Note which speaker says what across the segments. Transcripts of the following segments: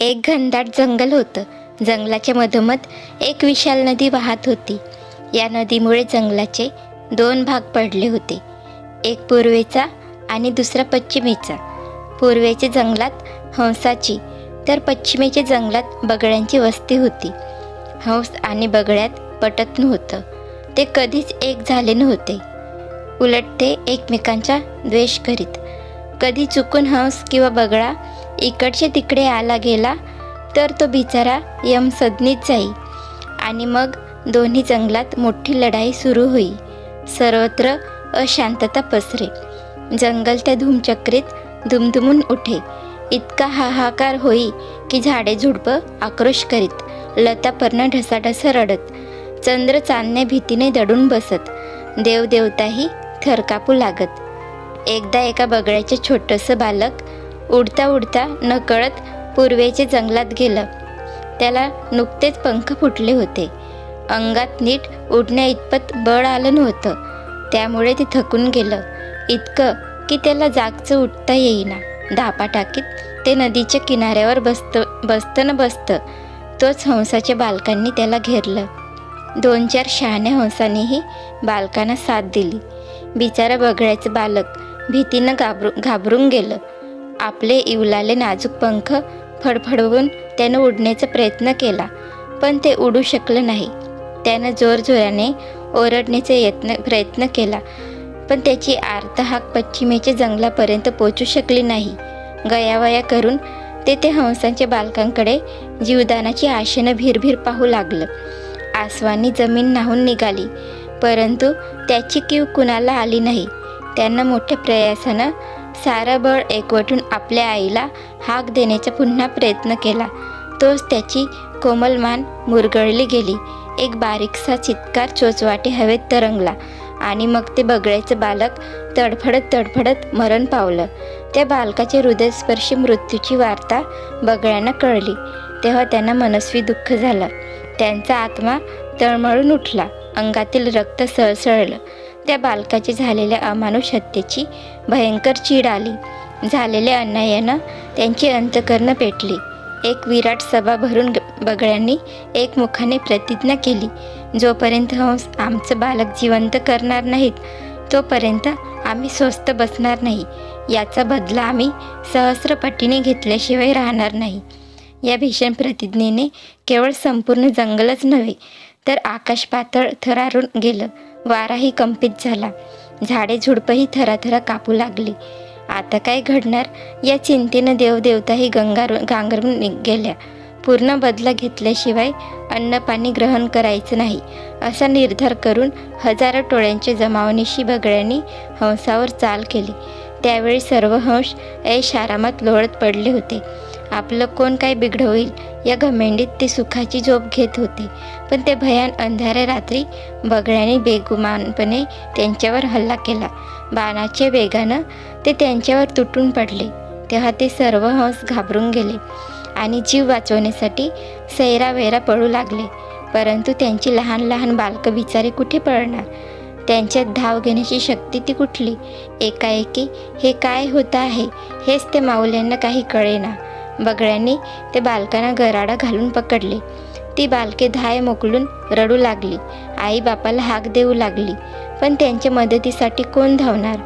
Speaker 1: एक घनदाट जंगल होतं. जंगलाच्या मधोमध एक विशाल नदी वाहत होती. या नदीमुळे जंगलाचे दोन भाग पडले होते. एक पूर्वेचा आणि दुसरा पश्चिमेचा. पूर्वेच्या जंगलात हंसाची तर पश्चिमेच्या जंगलात बगड्यांची वस्ती होती. हंस आणि बगड्यात पटत नव्हतं. ते कधीच एक झाले नव्हते. उलट ते एकमेकांचा द्वेष करीत. कधी चुकून हंस किंवा बगळा इकडचे तिकडे आला गेला तर तो बिचारा यमसदनीत जाई. आणि मग दोन्ही जंगलात मोठी लढाई सुरू होई. सर्वत्र अशांतता पसरे. जंगल त्या धूमचक्रीत धुमधुमून उठे. इतका हाहाकार होई की झाडे झुडपं आक्रोश करीत लतापर्ण ढसाढसा रडत चंद्र चांदण्या भीतीने दडून बसत देवदेवताही थरकापू लागत. एकदा एका बगड्याचे छोटंसं बालक उडता उडता नकळत पूर्वेचे जंगलात गेलं. त्याला नुकतेच पंख फुटले होते. अंगात नीट उडण्या इतपत बळ आलं नव्हतं. त्यामुळे ते थकून गेलं. इतकं की त्याला जागचं उठता येईना. धापा टाकीत ते नदीच्या किनाऱ्यावर बसतं बसतं न बसतं तोच हंसाच्या बालकांनी त्याला घेरलं. दोन चार शहाण्या हंसानेही बालकांना साथ दिली. बिचारा बघड्याचं बालक भीतीनं घाबरू घाबरून गेलं. आपले इवलाले नाजूक पंख फडफडवून त्यानं उडण्याचा प्रयत्न केला पण ते उडू शकलं नाही. त्यानं जोरजोराने ओरडण्याचा यत्न प्रयत्न केला पण त्याची आर्त हाक पश्चिमेच्या जंगलापर्यंत पोचू शकली नाही. गयावया करून ते ते हंसांच्या बालकांकडे जीवदानाची आशेनं भिरभिर पाहू लागलं. आसवानी जमीन नाहून निघाली परंतु त्याची कीव कुणाला आली नाही. त्यांना मोठ्या प्रयासानं सारं बळ एकवटून आपल्या आईला हाक देण्याचा पुन्हा प्रयत्न केला. तोच त्याची कोमल मान मुरगळली गेली. एक बारीकसा चित्कार चोचवाटे हवेत तरंगला आणि मग ते बगळ्याचं बालक तडफडत तडफडत मरण पावलं. त्या बालकाच्या हृदयस्पर्शी मृत्यूची वार्ता बगळ्यांना कळली. तेव्हा त्यांना मनस्वी दुःख झालं. त्यांचा आत्मा तळमळून उठला. अंगातील रक्त सळसळलं. त्या बालकाची झालेल्या अमानुष हत्येची भयंकर चीड आली. झालेल्या अन्यायानं त्यांची अंतकरणं पेटली. एक विराट सभा भरून ग- एकमुखाने प्रतिज्ञा केली. जोपर्यंत हंस आमचं बालक जिवंत करणार नाहीत तोपर्यंत आम्ही स्वस्त बसणार नाही. याचा बदला आम्ही सहस्रपटीने घेतल्याशिवाय राहणार नाही. या भीषण प्रतिज्ञेने केवळ संपूर्ण जंगलच नव्हे तर आकाश पातळ थरारून गेलं. वाराही कंपित झाला. झाडे झुडपंही थराथरा कापू लागली. आता काय घडणार? या चिंतेनं देवदेवताही गंगार गांगरून निघ- गेल्या पूर्ण बदला घेतल्याशिवाय अन्नपाणी ग्रहण करायचं नाही. असा निर्धार करून हजारो टोळ्यांच्या जमावणीशी बगळ्यांनी हंसावर चाल केली. त्यावेळी सर्व हंस ऐश आरामात लोळत पडले होते. आपलं कोण काय बिघड होईल या घमेंडीत ते सुखाची झोप घेत होते. पण ते भयान अंधाऱ्या रात्री बगड्याने बेगुमानपणे त्यांच्यावर हल्ला केला. बाणाच्या वेगानं ते त्यांच्यावर तुटून पडले. तेव्हा ते सर्व हंस घाबरून गेले आणि जीव वाचवण्यासाठी सैरावैरा पळू लागले. परंतु त्यांची लहान लहान बालकं बिचारे कुठे पळणार? त्यांच्यात धाव घेण्याची शक्ती ती कुठली? एकाएकी हे काय होतं आहे? हेच ते माऊल्यांना काही कळेना. बगड्यांनी ते बालकांना गराडा घालून पकडले. ती बालके धाय मोकलून रडू लागली. आई बापाला हाक देऊ लागली. पण त्यांच्या मदतीसाठी कोण धावणार?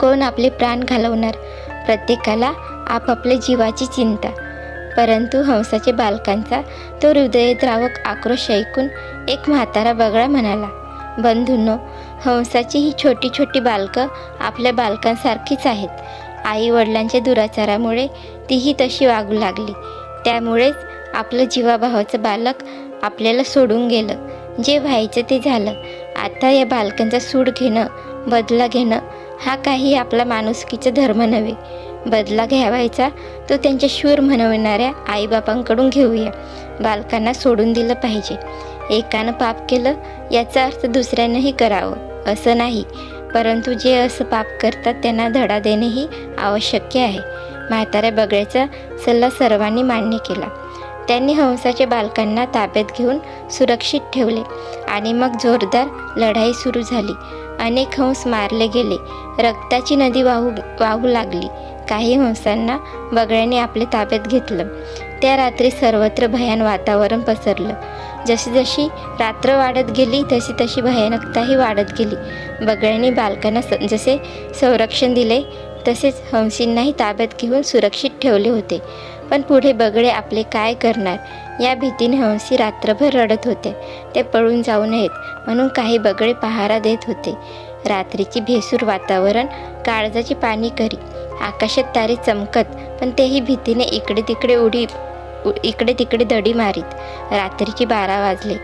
Speaker 1: कोण आपले प्राण घालवणार? प्रत्येकाला आपापल्या जीवाची चिंता. परंतु हंसाच्या बालकांचा तो हृदयद्रावक आक्रोश ऐकून एक म्हातारा बगळा म्हणाला बंधूंनो हंसाची ही छोटी छोटी बालकं आपल्या बालकांसारखीच आहेत. आई वडिलांच्या दुराचारामुळे तीही तशी वागू लागली. त्यामुळेच आपलं जीवाभावाचं बालक आपल्याला सोडून गेलं. जे व्हायचं ते झालं. आता या बालकांचा सूड घेणं बदला घेणं हा काही आपला माणुसकीचा धर्म नव्हे. बदला घ्यावायचा तो त्यांच्या शूर म्हणविणाऱ्या आईबापांकडून घेऊया. बालकांना सोडून दिलं पाहिजे. एकानं पाप केलं याचा अर्थ दुसऱ्यानंही करावं. असं नाही. परंतु जे असं पाप करतात त्यांना धडा देणेही आवश्यक आहे. म्हाताऱ्या बगड्याचा सल्ला सर्वांनी मान्य केला. त्यांनी हंसाच्या बालकांना ताब्यात घेऊन सुरक्षित ठेवले आणि मग जोरदार लढाई सुरू झाली. अनेक हंस मारले गेले. रक्ताची नदी वाहू वाहू लागली. काही हंसांना बगड्याने आपले ताब्यात घेतलं. त्या रात्री सर्वत्र भयान वातावरण पसरलं. जशी जशी रात्र वाढत गेली तशी तशी भयानकताही वाढत गेली. बगळ्यांनी बालकांना स जसे संरक्षण दिले तसेच हंसींनाही ताब्यात घेऊन सुरक्षित ठेवले होते. पण पुढे बगळे आपले काय करणार? या भीतीने हंसी रात्रभर रडत होते. ते पळून जाऊ नयेत म्हणून काही बगळे पहारा देत होते. रात्रीची भेसूर वातावरण काळजाची पाणी करी आकाशात तारे चमकत पण तेही भीतीने इकडे तिकडे उडी इकडे तिकडे दडी मारीत. रात्रीचे बारा वाजले.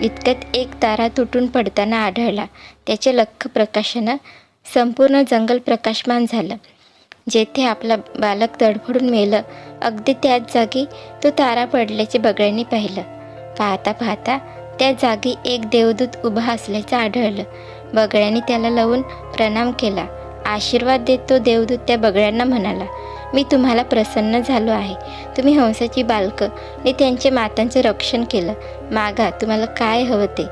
Speaker 1: इतक्यात एक तारा तुटून पडताना आढळला. त्याचे लख्ख प्रकाशानं संपूर्ण जंगल प्रकाशमान झालं. जेथे आपला बालक तडफडून मेलं अगदी त्याच जागी तो तारा पडल्याचे बगळ्यांनी पाहिलं. पाहता पाहता त्या जागी एक देवदूत उभा असल्याचं आढळलं. बगळ्यांनी त्याला लावून प्रणाम केला. आशीर्वाद देत तो देवदूत त्या बगळ्यांना म्हणाला मी तुम्हाला प्रसन्न झालो आहे. तुम्ही हंसाची बालकं. आणि त्यांच्या मातांचं रक्षण केलं. मागा तुम्हाला काय हवं ते?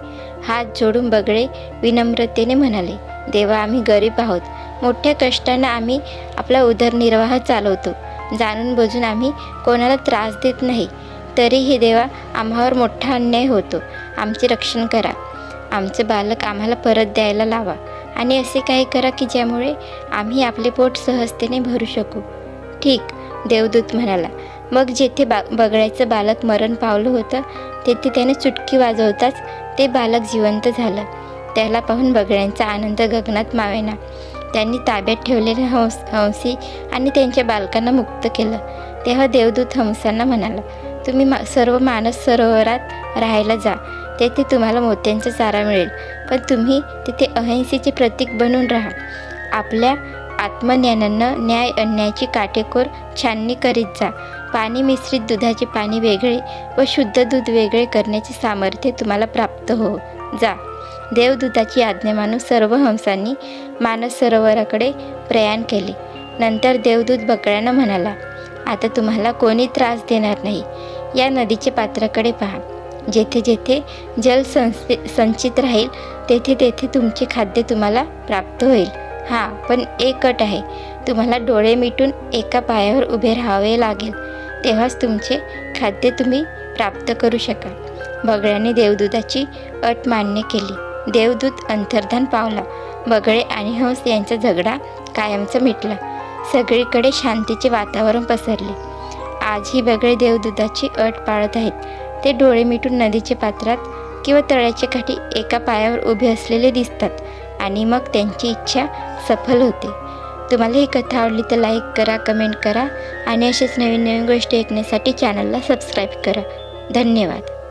Speaker 1: हात जोडून बगळे विनम्रतेने म्हणाले देवा आम्ही गरीब आहोत. मोठ्या कष्टानं आम्ही आपला उदरनिर्वाह चालवतो. जाणून बुजून आम्ही कोणाला त्रास देत नाही. तरीही देवा आम्हावर मोठा अन्याय होतो. आमचे रक्षण करा. आमचं बालक आम्हाला परत द्यायला लावा. आणि असे काही करा की ज्यामुळे आम्ही आपले पोट सहजतेने भरू शकू. ठीक देवदूत म्हणाला. मग जेथे बा बगड्याचं बालक मरण पावलं होतं तेथे त्याने चुटकी वाजवताच ते बालक जिवंत झालं. त्याला पाहून बगड्यांचा आनंद गगनात मावेना. त्यांनी ताब्यात ठेवलेले हंस हंसी आणि त्यांच्या बालकांना मुक्त केलं. तेव्हा देवदूत हंसांना म्हणाला तुम्ही मा सर्व मानस सरोवरात राहायला जा. तेथे तुम्हाला मोत्यांचा चारा मिळेल. पण तुम्ही तिथे अहिंसेचे प्रतीक बनून राहा. आपल्या आत्मज्ञानानं न्याय अन्यायाची काटेकोर छाननी करीत जा. पाणी मिश्रित दुधाचे पाणी वेगळे व शुद्ध दूध वेगळे करण्याचे सामर्थ्य तुम्हाला प्राप्त हो. जा. देवदूताची आज्ञा मानून सर्व हंसांनी मानस सरोवराकडे प्रयाण केले. नंतर देवदूत बकळ्यानं म्हणाला आता तुम्हाला कोणी त्रास देणार नाही. या नदीचे पात्राकडे पहा. जेथे जेथे जल संस्थे संचित राहील तेथे तेथे तुमचे खाद्य तुम्हाला प्राप्त होईल. हां पण एक अट आहे. तुम्हाला डोळे मिटून एका पायावर उभे राहावे लागेल. तेव्हाच तुमचे खाद्य तुम्ही प्राप्त करू शकाल. बगळ्याने देवदूताची अट मान्य केली. देवदूत अंतर्धान पावला. बगळे आणि हंस यांचा झगडा कायमचा मिटला. सगळीकडे शांतीचे वातावरण पसरले. आजही बगळे देवदूताची अट पाळत आहेत. ते डोळे मिटून नदीच्या पात्रात किंवा तळ्याच्या काठी एका पायावर उभे असलेले दिसतात. आणि मग त्यांची इच्छा सफल होते. तुम्हाला ही कथा आवडली तर लाईक करा कमेंट करा आणि असेच नवीन नवीन गोष्टी ऐकण्यासाठी चॅनलला सबस्क्राईब करा. धन्यवाद.